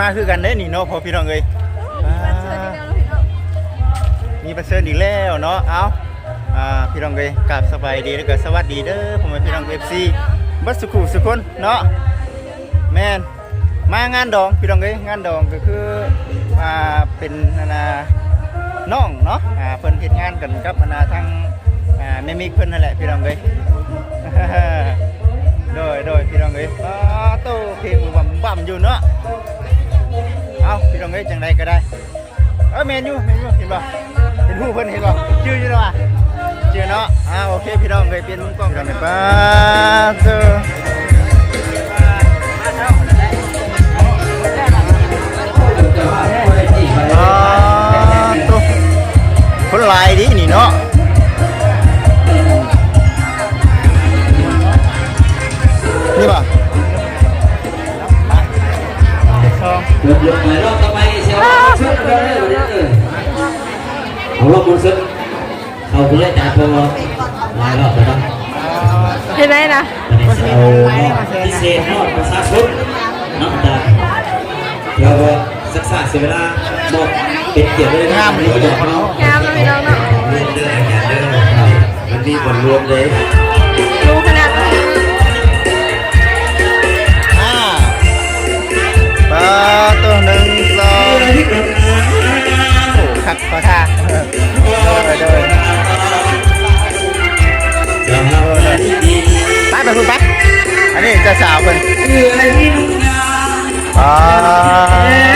เคยมาคือกันเด้นี่เนาะพอพี่น้องเอ้ยอ่ามีประเสริฐอีกแล้วเนาะเอาอ่าพี่น้องเอ้ยกราบสบายดีแล้วก็สวัสดีเด้อผมเป็นพี่น้อง FC บัดสุขุสุคนเนาะแม่นมางานดองพี่น้องเอ้ยงานดองก็คืออ่าเป็นนานาน้องเนาะอ่าเพิ่นเฮ็ดงานกันกับนานาทางอ่าแม่มิกเพิ่นนั่นแหละพี่น้องเอ้ยโดยโดยพี่น้องเอ้ยอ้าโตเพลงบ่ำบ่ำอยู่เนาะ เอาพี่น้องเอ้ยจังใดก็ได้เออเมนอยู่แมนอยู่เห็นบ่เห็นหูเพิ่นเห็นบ่ชื่ออยู่เนาะชื่อเนาะอ่าโอเคพี่น้องเอ้ยเปลี่ยนมุมกล้องกันไปป้าเด้อ เราก็ศึกษาเสียเวลาบอกเป็นเกียรติเลยนะวันนี้บอกเนาะงามนะพี่น้องเนาะเรียนเดินแกเดินวันนี้บทรวมเลยรู้ขนาดนั้นห้าปลาตัวหนึ่งสองขัดขอท่าเดินไปเดินไปไปคุณไปอันนี้จะสาวเป็น ป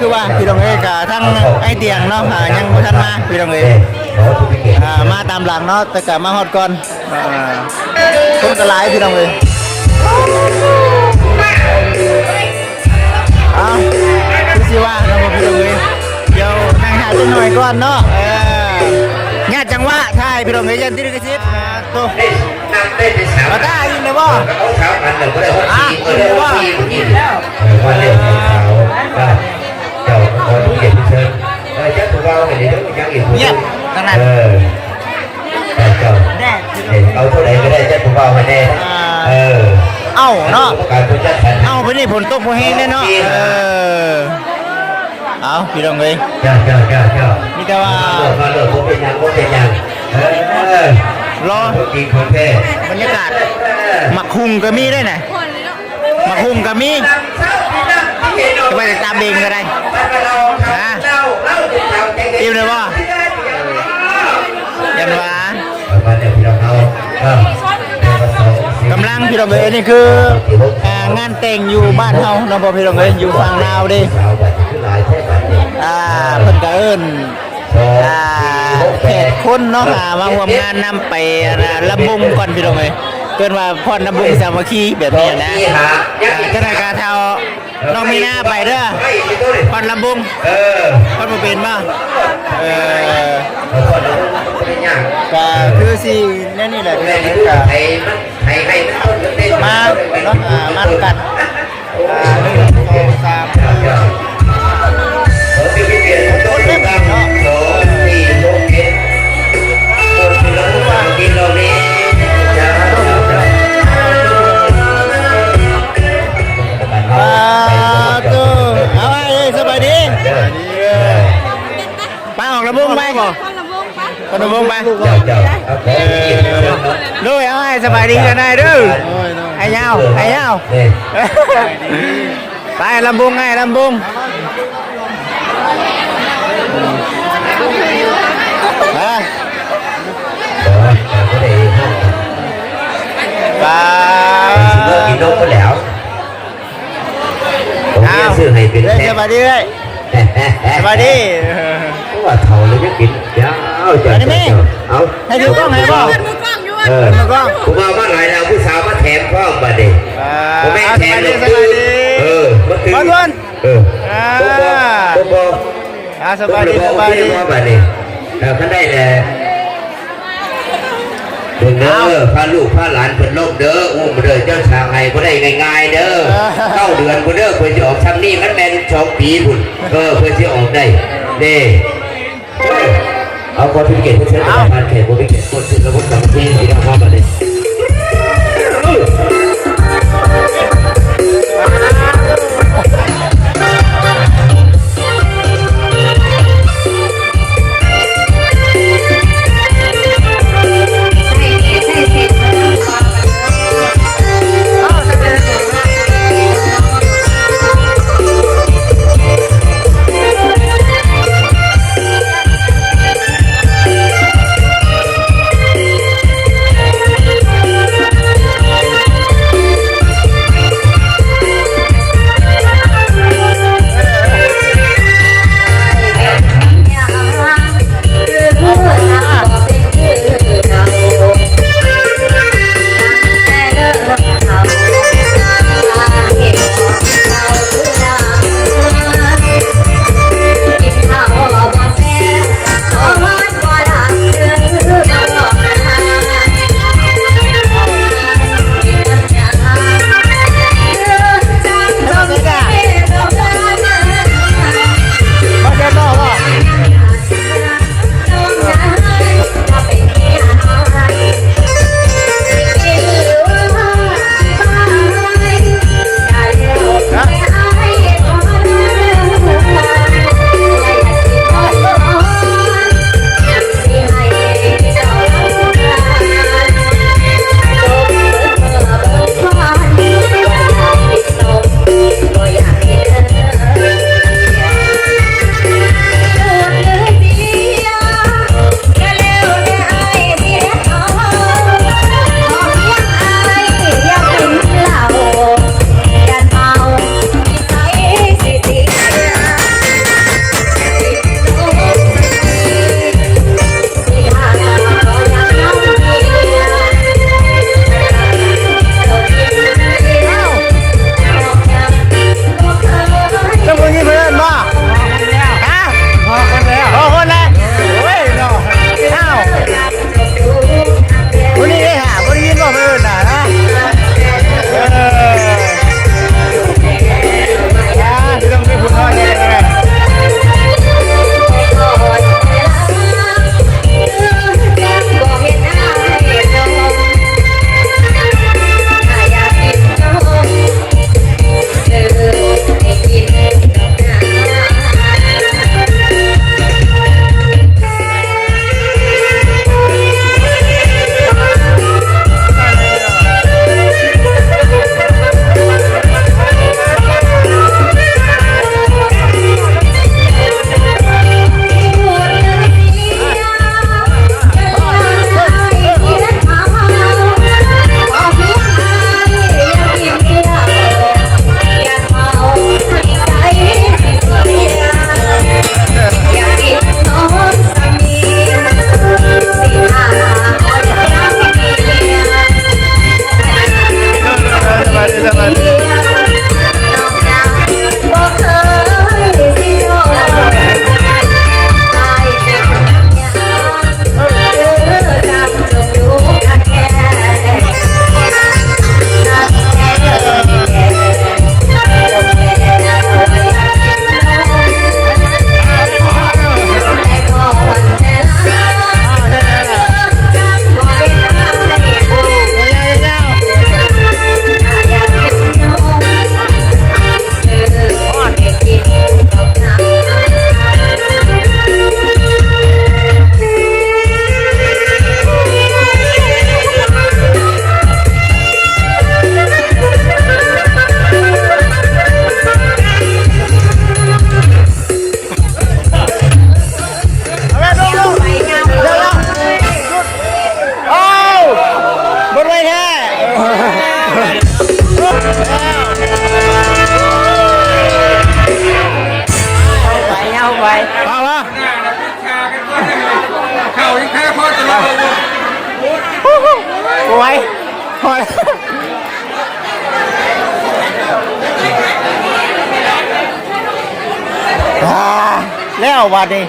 คือว่าพี่น้องเอ้ยก็ทั้งไอเตียงเนาะอ่ายังบ่ทันมาพี่น้องเอ้ยขอทุกเกียรติอ่ามาตามหลังเนาะแต่ก็มาฮอดก่อนอ่าคนก็หลายพี่น้องเอ้ยเอาคือสิว่าเนาะพี่น้องเอ้ยเดี๋ยวนั่งหาจังหน่อยก่อนเนาะเออญาติจังหวะถ่ายพี่น้องเอ้ยยันที่ลิขสิทธิ์นะตัวได้นั่งได้ไปสามมาได้ยินเลยบ่เขาเช้าอันหนึ่งก็ได้หกสี่ เออเจ้าตัวเราเนี่ยเดี๋ยวยังอีกคนเงียบขนาดเออเจ้าเอาเท่าไหร่ก็ได้เจ้าตัวเราไปแน่เออเอ้าเนาะการพูดจัดสรรเอ้าไปนี่ฝนตกบ่แห้งแน่เนาะเออเอาพี่น้องเอ้ยเจ้าเจ้าเจ้าเจ้ามีแต่ว่ามาเลิกผมเป็นยังผมเป็นยังเออรอจริงคนแท้บรรยากาศหมักคุงก็มีได้ไหนะหมักคุงก็มีจะไปตามเบงก็ได้นะ น้องเอ้ยนี่คืออ่างานแต่งอยู่บ้านเฮานาะบ่พี่น้องเอ้ยอยู่ฝั่งลาวเด้สาวแบบคือหลายแท้แบบนี้อ่าเพิ่นก็เอิ้นอ่าแขกคนเนาะอ่ามาร่วมงานนำไปอ่าลำบุงก่อนพี่น้องเอ้ยเกินว่าพรลำบุงสามัคคีแบบนี้นะอ่าเจ้าหน้าการเทาน้องมีหน้าไปเด้อไม่ไม่ต้องเลยพรลำบุงเออพรบ่เป็นบ่เออเออก็คือสิแน่นี่แหละพี่น้องเอ้ยก็ให้ให้ให้ มันต้นเต้น มาเนาะอ่ามาด้วยกันอ่าหนึ่งสองสาม ขอที่พี่เปลี่ยนต้นตั้งสองสี่หกเจ็ดคนที่เราฟังกินเรานี้จ้าจ้าจ้า อ่าตัวเอาไว้เอ้ยสบายดีไปออกลำบุงไปพรลำบุงไป เจ้าเจ้าครับผมกินเนาะ ด้วยเอาให้สบายดีกันได้เด้อ ให้ยาวให้ยาวนี่ไปลำบุงให้ลำบุงไปก็ก็ได้ห้องไปสิเลิกกินนกก็แล้วผมเอาเนี่ยซื้อให้เป็นเด้อแท้สบายดีเด้อสบายดีเพราะว่าเท่าเลยจะกินเจ้าเจ้าเจ้าเอาให้ดูกล้องให้บ่เออดูกล้องผมเอามาหลายแล้ วผู้สาวมาแถมข้อมาเด็กอ่าผมไม่เอาแถสมบายเลดียสบายดีเออมาถึงบอลบอลเอออ่าผมบอกอ่าสบายดีสบายดีว่ามาเด็กเออเขาได้แหละเบิ่งเด้อพาลูกพาหลานเพิ่นโลกเด้ออุ้มเด้อเจ้าชางไห้บ่ได้ง่ายๆเด้อเข้าเดือนบ่เด้อเพิ่นสิออกซ้ำนี่มันแม่นสองปีพุ่นเออเพิ่นสิออกได้เด้เอาคนที่เก่งที่เชิญมาผ่านเขตบ่มีเขตคนที่ระบบสังคมที่ทำมาเล แล้ววันนี้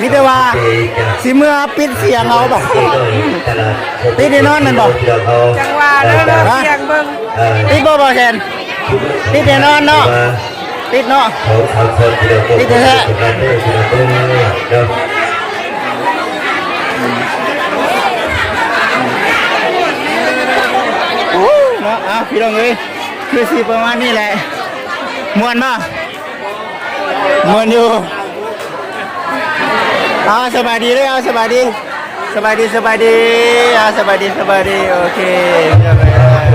มิแต่ว่าสิเมื่อปิดเสียงเอาบ่ปิดแน่นอนแม่นบ่จังหวะเด้อเด้อเสียงเบิ่งปิดบ่บ่แทนปิดแน่นอนเนาะปิดเนาะเขาเขาคนที่เราปิดเถอะคนนั้นเด้อที่เราเด้อเนาะโอ้เนาะเอาพี่น้องเอ้ยคือสิประมาณนี้แหละมวนบ่มวนอยู่เอาสบายดีเลยเอาสบายดี สบายดีสบายดีเอาสบายดีสบายดีโอเคพี่น้องเอ้ย